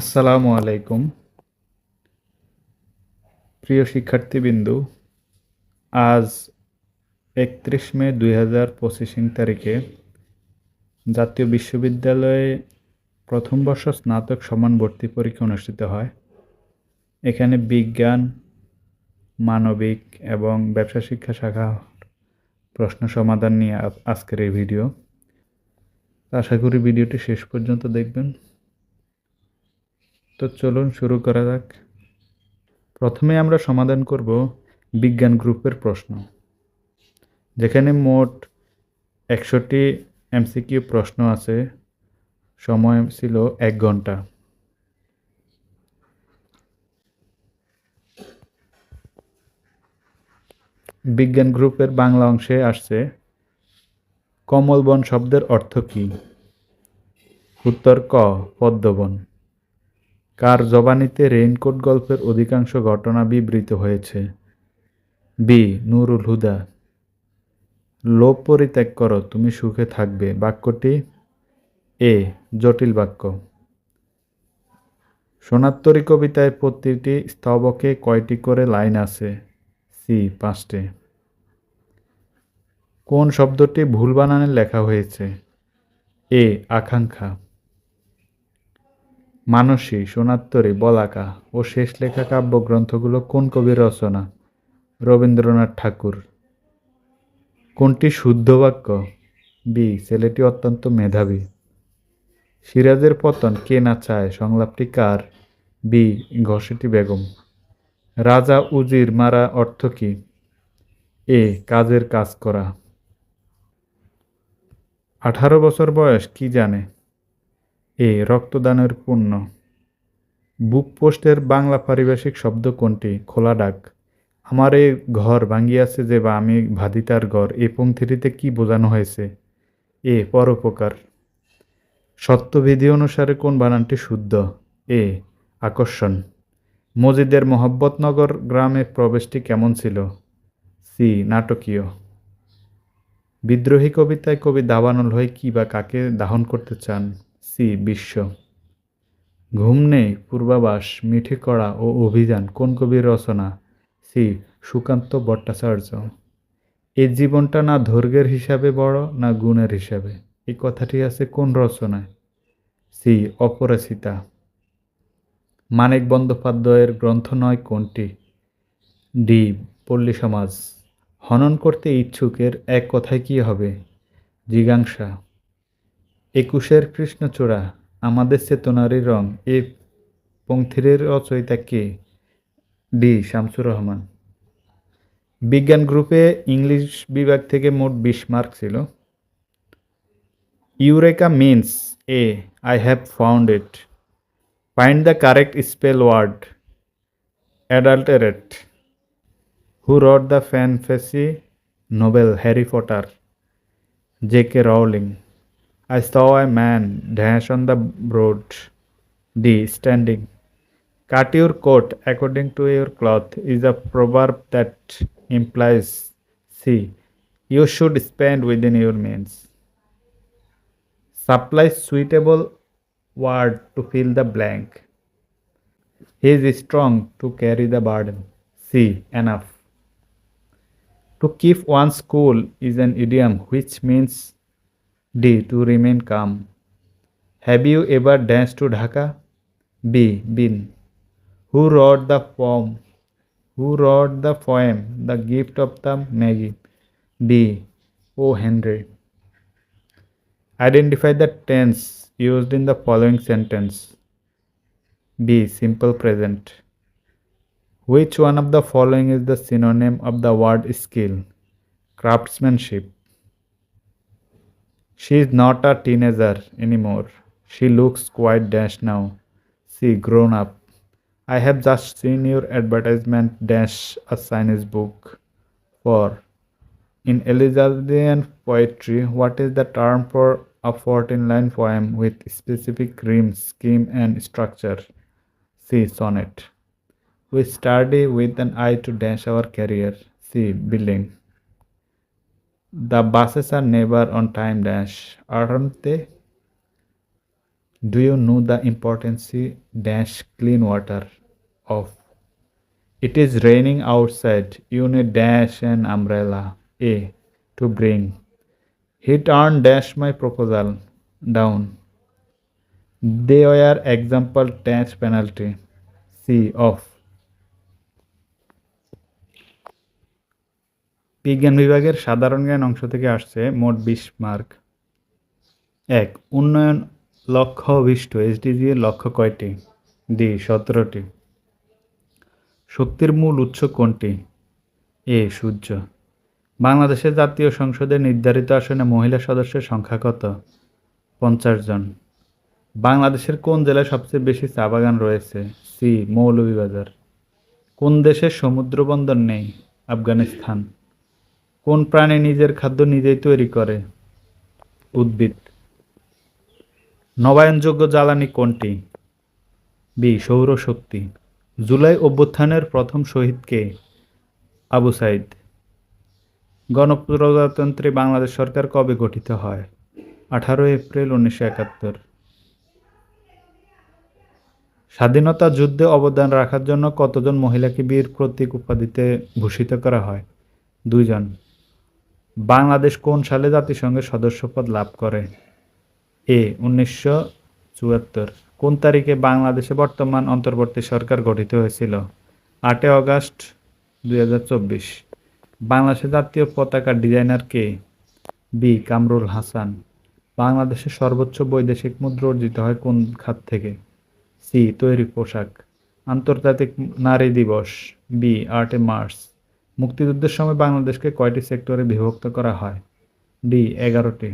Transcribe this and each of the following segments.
আসসালামু আলাইকুম। প্রিয় শিক্ষার্থীবৃন্দু, আজ একত্রিশ মে দুই হাজার পঁচিশিং তারিখে জাতীয় বিশ্ববিদ্যালয়ে প্রথম বর্ষ স্নাতক সমান ভর্তি পরীক্ষা অনুষ্ঠিত হয়। এখানে বিজ্ঞান, মানবিক এবং ব্যবসা শিক্ষা শাখা প্রশ্ন সমাধান নিয়ে আজকের এই ভিডিও। আশা করি ভিডিওটি শেষ পর্যন্ত দেখবেন। তো চলুন শুরু করা যাক। প্রথমে আমরা সমাধান করব বিজ্ঞান গ্রুপের প্রশ্ন। যেখানে মোট একশোটি এমসিকিউ প্রশ্ন আছে। সময় ছিল এক ঘণ্টা। বিজ্ঞান গ্রুপের বাংলা অংশে আসছে কমলবন শব্দের অর্থ কী? উত্তর ক, পদ্মবন। কার জবানিতে রেইনকোট গল্পের অধিকাংশ ঘটনা বিবৃত হয়েছে? বি. নুরুল হুদা। লোভ পরিত্যাগ করো, তুমি সুখে থাকবে। বাক্যটি এ, জটিল বাক্য। সোনাত্তরী কবিতায় প্রতিটি স্তবকে কয়টি করে লাইন আছে? সি, পাঁচটি। কোন শব্দটি ভুল বানানে লেখা হয়েছে? এ, আকাঙ্ক্ষা। মানসী, সোনাত্তরী, বলাকা ও শেষ লেখা কাব্যগ্রন্থগুলো কোন কবির রচনা? রবীন্দ্রনাথ ঠাকুর। কোনটি শুদ্ধ বাক্য? বি, ছেলেটি অত্যন্ত মেধাবী। সিরাজের পতন কে না চায়? সংলাপটি কার? বি ঘসেটি বেগম। রাজা উজির মারা অর্থ কী? এ, কাজের কাজ করা। আঠারো বছর বয়স, কি জানে? এ রক্তদানের পুণ্য। বুক পোস্টের বাংলা পারিভাষিক শব্দ কোনটি? খোলা ডাক। আমার এই ঘর ভাঙ্গিয়াছে যে বা আমি ভাদিতার ঘর। এই পংক্তিটিতে কি বোঝানো হয়েছে? এ, পরোপকার। সত্যবিধি অনুসারে কোন বানানটি শুদ্ধ? এ, আকর্ষণ। মজিদের মোহাব্বতনগর গ্রামে প্রবেশটি কেমন ছিল? সি, নাটকীয়। বিদ্রোহী কবিতায় কবি দাবানল হয়ে কী বা কাকে দাহন করতে চান? সি বিশ্ব। ঘুম নেই পূর্বাবাস মিঠে কড়া ও অভিযান, কোন কবির রচনা? সি সুকান্ত ভট্টাচার্য। এই জীবনটা না দৈর্ঘ্যের হিসাবে বড়, না গুণের হিসাবে? এই কথাটি আছে কোন রচনায়? সি অপরাচিতা মানিক বন্দ্যোপাধ্যায়ের গ্রন্থ নয় কোনটি? ডি পল্লী সমাজ। হনন করতে ইচ্ছুকের এক কথায় কি হবে? জিজ্ঞাসা। একুশের কৃষ্ণচূড়া, আমাদের চেতনারই রং, এ পংথির রচয়িতা কে? ডি, শামসুর রহমান। বিজ্ঞান গ্রুপে ইংলিশ বিভাগ থেকে মোট বিশ মার্ক ছিল। Eureka means, a, I have found it. Find the correct spell word. Adulterate. Who wrote the fan fantasy novel, Harry Potter. K Rowling. I saw a man dash on the road. D. Standing. Cut your coat according to your cloth is a proverb that implies C. You should spend within your means. Supply suitable word to fill the blank. He is strong to carry the burden. C. Enough. To keep one's cool is an idiom which means D. To remain calm. Have you ever danced to Dhaka? B. Been. Who wrote the poem? Who wrote the poem? The gift of the Maggie. B. O. Henry. Identify the tense used in the following sentence. B. Simple present. Which one of the following is the synonym of the word skill? Craftsmanship. She is not a teenager anymore. She looks quite dash now. She grown up. I have just seen your advertisement dash a science book. For In Elizabethan poetry, what is the term for a 14 line poem with specific rhyme, scheme, and structure? See Sonnet. We study with an eye to dash our career. See Billing. The buses are never on time dash, aren't they? Do you know the importance dash clean water of? It is raining outside. You need dash an umbrella. A. To bring. He turned dash my proposal down. They were example dash penalty. C. Off. বিজ্ঞান বিভাগের সাধারণ জ্ঞান অংশ থেকে আসছে মোট বিশ mark. এক, উন্নয়ন লক্ষ্য অভিষ্ট এসডিজি এর লক্ষ্য কয়টি? ডি সতেরোটি। শক্তির মূল উৎস কোনটি? এ সূর্য। বাংলাদেশের জাতীয় সংসদের নির্ধারিত আসনে মহিলা সদস্যের সংখ্যা কত? পঞ্চাশ জন। বাংলাদেশের কোন জেলায় সবচেয়ে বেশি চা বাগান রয়েছে? সি মৌলভীবাজার। কোন দেশের সমুদ্রবন্দর নেই? আফগানিস্তান। কোন প্রাণী নিজের খাদ্য নিজেই তৈরি করে? উদ্ভিদ। নবায়নযোগ্য জ্বালানি কোনটি? বি, সৌরশক্তি। জুলাই অভ্যুত্থানের প্রথম শহীদকে আবু সাইদ। গণপ্রজাতন্ত্রী বাংলাদেশ সরকার কবে গঠিত হয়? আঠারো এপ্রিল উনিশশো একাত্তর। স্বাধীনতা যুদ্ধে অবদান রাখার জন্য কতজন মহিলাকে বীর প্রতীক উপাধিতে ভূষিত করা হয়? দুইজন। বাংলাদেশ কোন সালে জাতিসংঘের সদস্যপদ লাভ করে? এ, উনিশশো চুয়াত্তর। কোন তারিখে বাংলাদেশে বর্তমান অন্তর্বর্তী সরকার গঠিত হয়েছিল? আটই আগস্ট দুই বাংলাদেশের জাতীয় পতাকার ডিজাইনার কে? বি, কামরুল হাসান। বাংলাদেশের সর্বোচ্চ বৈদেশিক মুদ্রা অর্জিত হয় কোন খাত থেকে? সি, তৈরি পোশাক। আন্তর্জাতিক নারী দিবস। বি আটে মার্চ। মুক্তিযুদ্ধের সময় বাংলাদেশকে কয়টি সেক্টরে বিভক্ত করা হয়? ডি এগারোটি।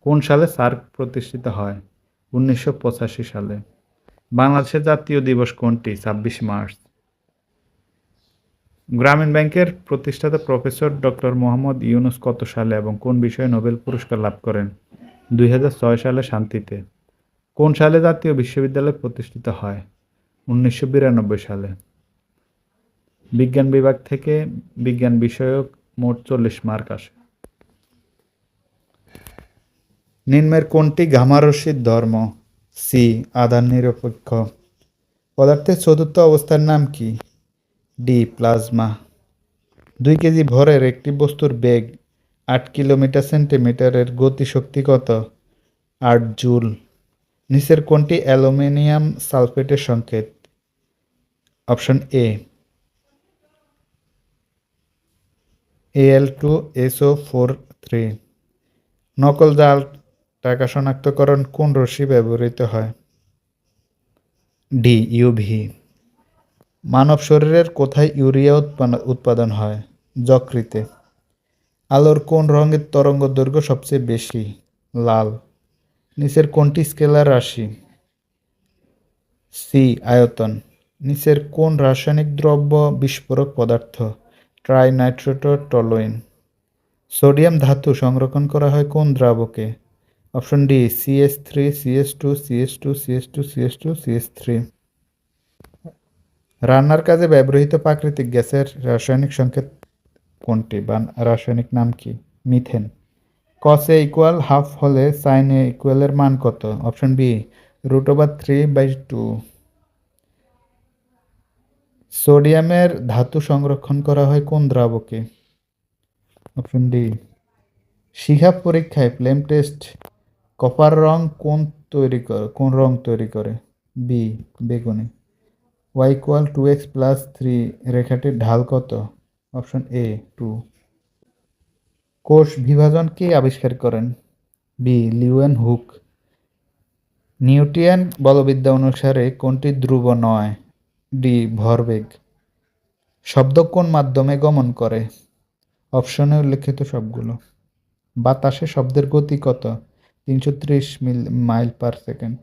কোন সালে সার্ক প্রতিষ্ঠিত হয়? উনিশশো পঁচাশি সালে। বাংলাদেশের জাতীয় দিবস কোনটি? ছাব্বিশ মার্চ। গ্রামীণ ব্যাংকের প্রতিষ্ঠাতা প্রফেসর ডক্টর মোহাম্মদ ইউনুস কত সালে এবং কোন বিষয়ে নোবেল পুরস্কার লাভ করেন? দুই হাজার ছয় সালে শান্তিতে। কোন সালে জাতীয় বিশ্ববিদ্যালয় প্রতিষ্ঠিত হয়? উনিশশো বিরানব্বই সালে। বিজ্ঞান বিভাগ থেকে বিজ্ঞান বিষয়ক মোট চল্লিশ মার্ক আসে। নিম্নের কোনটি ঘামারসির ধর্ম? সি আধার নিরপেক্ষ। পদার্থের চতুর্থ অবস্থার নাম কি? D plasma. দুই কেজি ভরের একটি বস্তুর বেগ আট কিলোমিটার সেন্টিমিটারের গতিশক্তি কত? আট জুল। নিচের কোনটি অ্যালুমিনিয়াম সালফেটের সংকেত? Option A L two SO four three. নকল জাল টাকা শনাক্তকরণ কোন রশ্মি ব্যবহৃত হয়? ডি ইউভি মানব শরীরের কোথায় ইউরিয়া উৎপাদন হয়? যকৃতে। আলোর কোন রঙের তরঙ্গ দৈর্ঘ্য সবচেয়ে বেশি? লাল। নিচের কোনটি স্কেলার রাশি? সি, আয়তন। নিচের কোন রাসায়নিক দ্রব্য বিস্ফোরক পদার্থ? ট্রাইনাইট্রোটোটলোইন। সোডিয়াম ধাতু সংরক্ষণ করা হয় কোন দ্রাবকে? Option D CS three CS two CS two CS two CS two CS three. রান্নার কাজে ব্যবহৃত প্রাকৃতিক গ্যাসের রাসায়নিক সংকেত কোনটি? বা রাসায়নিক নাম কি? Methane. Cos A equal half হলে সাইন এ ইকুয়ালের মান কত? Option B root over three by two সোডিয়ামের ধাতু সংরক্ষণ করা হয় কোন দ্রাবকে? অপশন ডি শিখা পরীক্ষায় ফ্লেম টেস্ট কপার রং কোন তৈরি করে কোন রং তৈরি করে? বি বেগুনি। Y equal to X plus three রেখাটির ঢাল কত? অপশন এ টু কোষ বিভাজন কে আবিষ্কার করেন? B Leeuwenhoek. নিউটিয়ান বলবিদ্যা অনুসারে কোনটি ধ্রুব নয়? ডি ভরবেগ। শব্দ কোন মাধ্যমে গমন করে? অপশনে উল্লেখিত সবগুলো। বাতাসে শব্দের গতি কত? তিনশো ত্রিশ মিল, মাইল পার সেকেন্ড।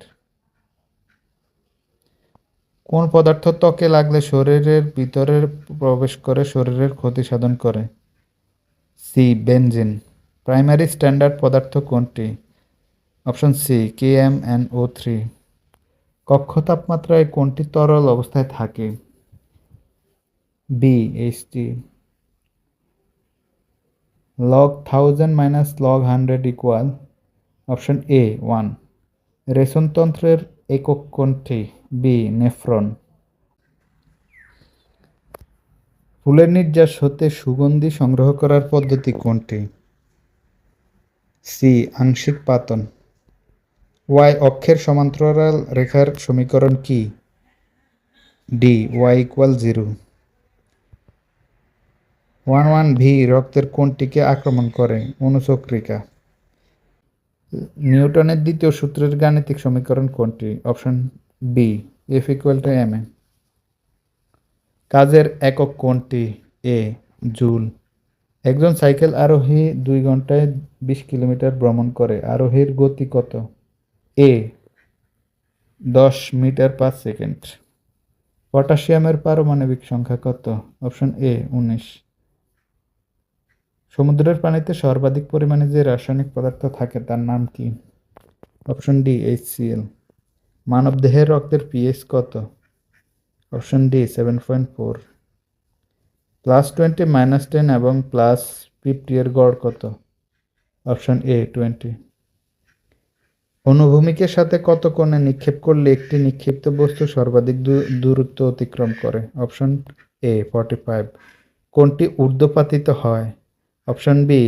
কোন পদার্থ ত্বকে লাগলে শরীরের ভিতরে প্রবেশ করে শরীরের ক্ষতি সাধন করে? C, benzene. প্রাইমারি স্ট্যান্ডার্ড পদার্থ কোনটি? Option C, K M N O three. কক্ষ তাপমাত্রায় কোনটি তরল অবস্থায় থাকে? B HT log thousand minus log hundred equal option A one রেশনতন্ত্রের একক কোনটি বি নেফ্রন ফুলের নির্যাস হতে সুগন্ধি সংগ্রহ করার পদ্ধতি কোনটি? সি আংশিক পাতন. ওয়াই অক্ষের সমান্তরাল রেখার সমীকরণ কি? D, Y equal zero. One one V রক্তের কোনটিকে আক্রমণ করে, অনুচক্রিকা। নিউটনের দ্বিতীয় সূত্রের গাণিতিক সমীকরণ কোনটি? Option B, F equal to M A. কাজের একক কোনটি এ, জুল। একজন সাইকেল আরোহী দুই ঘন্টায় বিশ কিলোমিটার ভ্রমণ করে, আরোহীর গতি কত? এ দশ মিটার পার সেকেন্ড। পটাশিয়ামের পারমাণবিক সংখ্যা কত? অপশন এ উনিশ। সমুদ্রের পানিতে সর্বাধিক পরিমাণে যে রাসায়নিক পদার্থ থাকে, তার নাম কি? অপশন ডি এইচসিএল মানবদেহের রক্তের পিএইচ কত? Option D seven point four plus twenty minus ten এবং প্লাস ফিফটি এর গড় কত? অপশন এ টোয়েন্টি অনুভূমিকের সাথে কত কোণে নিক্ষেপ করলে একটি নিক্ষিপ্ত বস্তু সর্বাধিক দূরত্ব অতিক্রম করে? অপশন এ ফর্টি ফাইভ কোনটি ঊর্ধ্বপাতিত হয়? Option B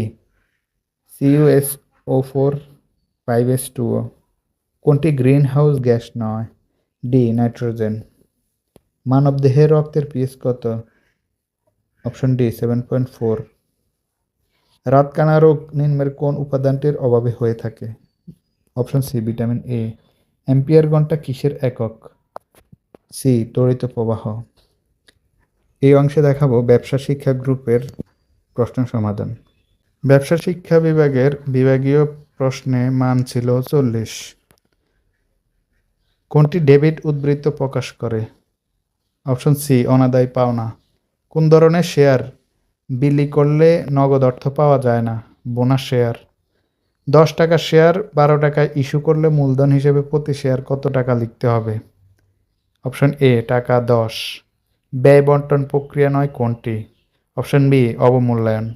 CUS O four five S two O কোনটি গ্রিন হাউস গ্যাস নয়। D nitrogen. মানবদেহের রক্তের পিএস কত? Option D seven point four রাতকানা রোগ নিম্নের কোন উপাদানটির অভাবে হয়ে থাকে? Option C, vitamin A. Ampere ঘণ্টা কিসের একক? সি তড়িত প্রবাহ। এই অংশে দেখাবো ব্যবসা শিক্ষা গ্রুপের প্রশ্ন সমাধান। ব্যবসা শিক্ষা বিভাগের বিভাগীয় প্রশ্নে মান ছিল চল্লিশ। কোনটি ডেবিট উদ্বৃত্ত প্রকাশ করে? অপশন সি, অনাদায় পাওনা। কোন ধরনের শেয়ার বিলি করলে নগদ অর্থ পাওয়া যায় না? Bonus share. দশ টাকা শেয়ার বারো টাকায় ইস্যু করলে মূলধন হিসেবে প্রতি শেয়ার কত টাকা লিখতে হবে? অপশন এ টাকা দশ। ব্যয় বন্টন প্রক্রিয়া নয় কোনটি? অপশন বি অবমূল্যায়ন।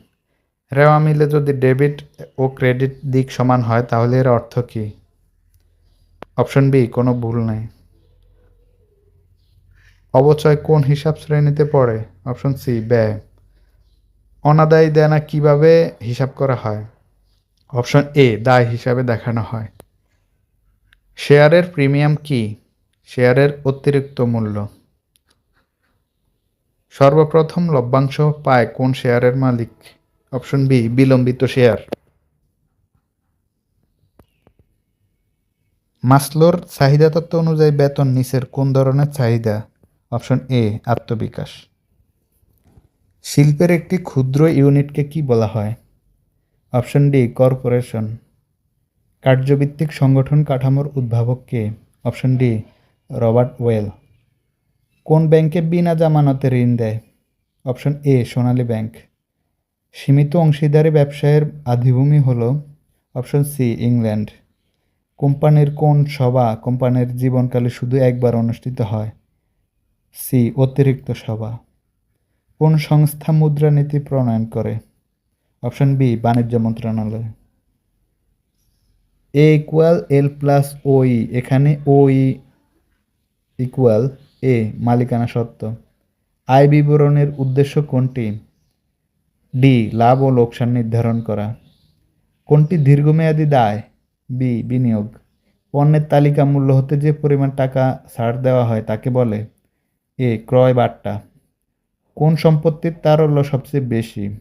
রেওয়া মিলে যদি ডেবিট ও ক্রেডিট দিক সমান হয়, তাহলে এর অর্থ কী? অপশন বি কোনো ভুল নেই। অবচয় কোন হিসাব শ্রেণীতে পড়ে? অপশন সি ব্যয়। অনাদায়ী দেনা কীভাবে হিসাব করা হয়? অপশন এ, দায় হিসাবে দেখানো হয়। শেয়ারের প্রিমিয়াম কি? শেয়ারের অতিরিক্ত মূল্য। সর্বপ্রথম লভ্যাংশ পায় কোন শেয়ারের মালিক? অপশন বি, বিলম্বিত শেয়ার। মাসলোর চাহিদা তত্ত্ব অনুযায়ী বেতন নিচের কোন ধরনের চাহিদা? অপশন এ, আত্মবিকাশ। শিল্পের একটি ক্ষুদ্র ইউনিটকে কি বলা হয়? Option D, corporation. কার্যভিত্তিক সংগঠন কাঠামোর উদ্ভাবক কে? অপশন ডি, রবার্ট ওয়েল। কোন ব্যাংকে বিনা জামানতে ঋণ দেয়? Option A, Sonali bank. সীমিত অংশীদারি ব্যবসায়ের আধিভূমি হল অপশন সি, ইংল্যান্ড। কোম্পানির কোন সভা কোম্পানির জীবনকালে শুধু একবার অনুষ্ঠিত হয়? সি, অতিরিক্ত সভা। কোন সংস্থা মুদ্রানীতি প্রণয়ন করে? অপশন বি, বাণিজ্য মন্ত্রণালয়। এ ইকুয়াল এল প্লাস ওই, এখানে ওই ইকুয়াল এ, মালিকানা সত্ত্ব আয় বিবরণের উদ্দেশ্য কোনটি? ডি, লাভ ও লোকসান নির্ধারণ করা। কোনটি দীর্ঘমেয়াদী দায়? বি, বিনিয়োগ। পণ্যের তালিকা মূল্য হতে যে পরিমাণ টাকা ছাড় দেওয়া হয় তাকে বলে। এ, ক্রয় বার্তা কোন সম্পত্তির তারল্য সবচেয়ে বেশি?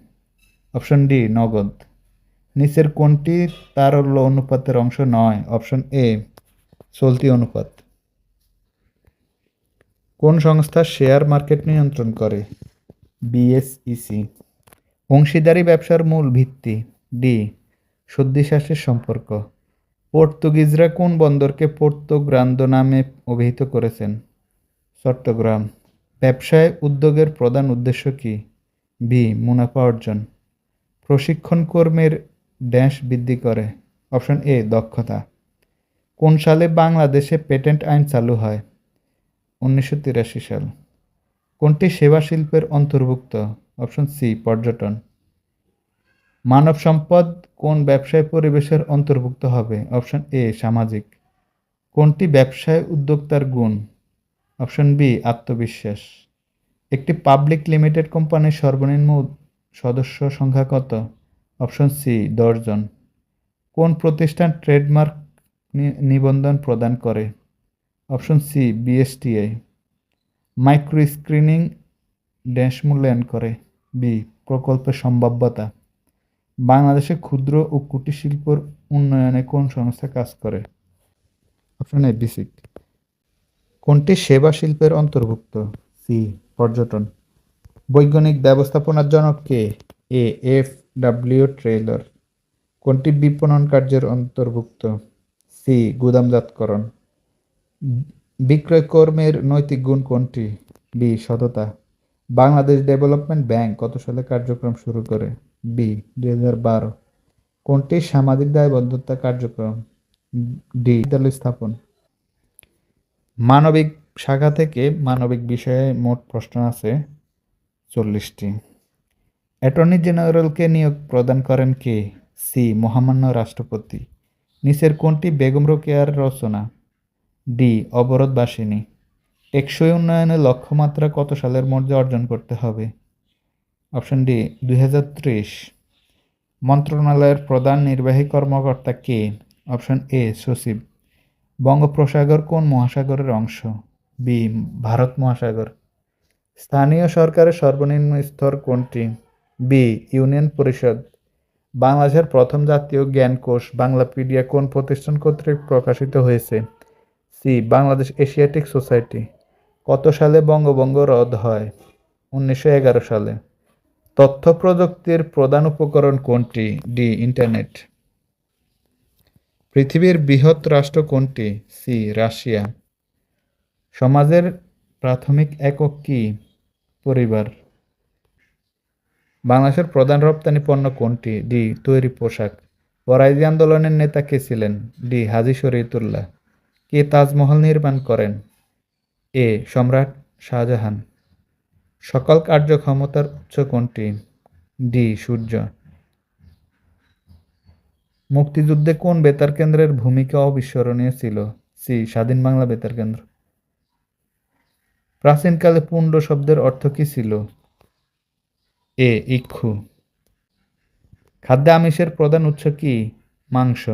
অপশন ডি, নগদ। নিচের কোনটি তারল্য অনুপাতের অংশ নয়, অপশন এ, চলতি অনুপাত। কোন সংস্থা শেয়ার মার্কেট নিয়ন্ত্রণ করে? বিএসইসি অংশীদারি ব্যবসার মূল ভিত্তি। ডি, সদ্যিশ্বাসের সম্পর্ক। পর্তুগিজরা কোন বন্দরকে পর্তুগ্রান্দ নামে অভিহিত করেছেন? চট্টগ্রাম। ব্যবসায় উদ্যোগের প্রধান উদ্দেশ্য কি? বি, মুনাফা অর্জন। প্রশিক্ষণ কর্মের ড্যাশ বৃদ্ধি করে। অপশন এ, দক্ষতা। কোন সালে বাংলাদেশে পেটেন্ট আইন চালু হয়? উনিশশো তিরাশি সাল। কোনটি সেবা শিল্পের অন্তর্ভুক্ত? অপশন সি, পর্যটন। মানব সম্পদ কোন ব্যবসায় পরিবেশের অন্তর্ভুক্ত হবে? অপশন এ, সামাজিক। কোনটি ব্যবসায় উদ্যোক্তার গুণ? অপশন বি, আত্মবিশ্বাস। একটি পাবলিক লিমিটেড কোম্পানির সর্বনিম্ন সদস্য সংখ্যা কত? অপশন সি, দশজন। কোন প্রতিষ্ঠান ট্রেডমার্ক নিবন্ধন প্রদান করে? Option C BSTI micro screening dash মূল্যায়ন করে। বি, প্রকল্পের সম্ভাব্যতা। বাংলাদেশে ক্ষুদ্র ও কুটির শিল্পর উন্নয়নে কোন সংস্থা কাজ করে? Option A, BSCIC. কোনটি সেবা শিল্পের অন্তর্ভুক্ত? সি, পর্যটন। বৈজ্ঞানিক ব্যবস্থাপনার জনক কে? এ. এফ. ডাব্লিউ. ট্রেলার কোনটি বিপণন কার্যের অন্তর্ভুক্ত? সি. গুদামজাতকরণ। বিক্রয় কর্মের নৈতিক গুণ কোনটি? বি. সততা। বাংলাদেশ ডেভেলপমেন্ট ব্যাংক কত সালে কার্যক্রম শুরু করে? বি. দুই হাজার বারো। কোনটি সামাজিক দায়বদ্ধতা কার্যক্রম? ডি. বিদ্যালয় স্থাপন। মানবিক শাখা থেকে মানবিক বিষয়ে মোট প্রশ্ন আছে। চল্লিশটি। অ্যাটর্নি জেনারেলকে নিয়োগ প্রদান করেন কে? সি. মহামান্য রাষ্ট্রপতি। নিচের কোনটি বেগম রোকেয়ার রচনা? ডি. অবরোধ বাসিনী টেকসই উন্নয়নের লক্ষ্যমাত্রা কত সালের মধ্যে অর্জন করতে হবে? অপশন ডি, দুই হাজার ত্রিশ। মন্ত্রণালয়ের প্রধান নির্বাহী কর্মকর্তা কে? অপশন এ, সচিব। বঙ্গোপসাগর কোন মহাসাগরের অংশ? বি, ভারত মহাসাগর। স্থানীয় সরকারের সর্বনিম্ন স্তর কোনটি? বি ইউনিয়ন পরিষদ। বাংলাদেশের প্রথম জাতীয় জ্ঞানকোষ বাংলাপিডিয়া কোন প্রতিষ্ঠান কর্তৃক প্রকাশিত হয়েছে? C Bangladesh Asiatic Society. কত সালে বঙ্গভঙ্গ রদ হয়? উনিশশো এগারো সালে। তথ্য প্রযুক্তির প্রধান উপকরণ কোনটি? D internet. পৃথিবীর বৃহৎ রাষ্ট্র কোনটি? C Russia. সমাজের প্রাথমিক একক কি? পরিবার। বাংলাদেশের প্রধান রপ্তানি পণ্য কোনটি? ডি, তৈরি পোশাক। ওরাইজি আন্দোলনের নেতা কে ছিলেন? ডি, হাজি শরীয়তুল্লাহ। কে তাজমহল নির্মাণ করেন? এ, সম্রাট শাহজাহান। সকল কার্যক্ষমতার উৎস কোনটি? ডি, সূর্য। মুক্তিযুদ্ধে কোন বেতার কেন্দ্রের ভূমিকা অবিস্মরণীয় ছিল? সি, স্বাধীন বাংলা বেতার কেন্দ্র। প্রাচীনকালে পুণ্ড শব্দের অর্থ কী ছিল? এ, ইক্ষু। খাদ্যে আমিষের প্রধান উৎস কি? মাংস।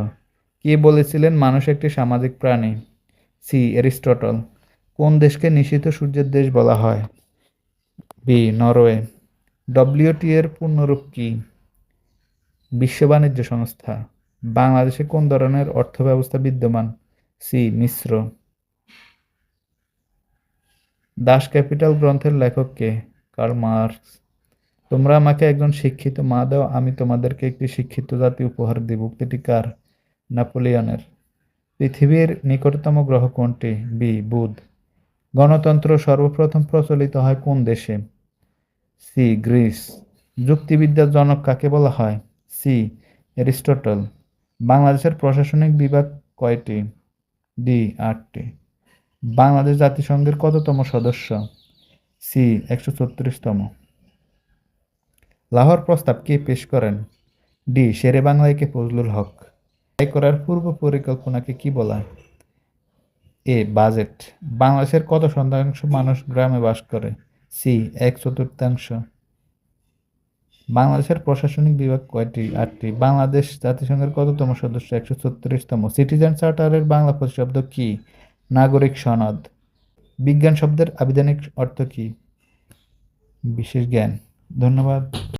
কে বলেছিলেন মানুষ একটি সামাজিক প্রাণী? C, Aristotle. কোন দেশকে নিষিদ্ধ সূর্যের দেশ বলা হয়? B, Norway. ডব্লিউটি এর পূর্ণরূপ কি? বিশ্ব বাণিজ্য সংস্থা। বাংলাদেশে কোন ধরনের অর্থ ব্যবস্থা বিদ্যমান? সি, মিশ্র। দাস ক্যাপিটাল গ্রন্থের লেখক কে? Karl Marx. তোমরা আমাকে একজন শিক্ষিত মা দাও, আমি তোমাদেরকে একটি শিক্ষিত জাতি উপহার দিব। উক্তিটি কার? নেপোলিয়নের। পৃথিবীর নিকটতম গ্রহ কোনটি? বি, বুধ। গণতন্ত্র সর্বপ্রথম প্রচলিত হয় কোন দেশে? C, Greece. যুক্তিবিদ্যার জনক কাকে বলা হয়? C, Aristotle. বাংলাদেশের প্রশাসনিক বিভাগ কয়টি? ডি, আটটি। বাংলাদেশ জাতিসংঘের কততম সদস্য? সি, একশো ছত্রিশতম লাহোর প্রস্তাব কে পেশ করেন? ডি, শেরে বাংলায় কে ফজলুল হক। ব্যয় করার পূর্ব পরিকল্পনাকে কি বলা? A, budget. বাংলাদেশের কত শতাংশ মানুষ গ্রামে বাস করে? সি এক চতুর্থাংশ বাংলাদেশের প্রশাসনিক বিভাগ কয়টি? আটটি। বাংলাদেশ জাতিসংঘের কততম সদস্য? একশো ছত্রিশতম সিটিজেন চার্টারের বাংলা প্রতিশব্দ কি? নাগরিক সনদ। বিজ্ঞান শব্দের আবিধানিক অর্থ কী? বিশেষ জ্ঞান। ধন্যবাদ।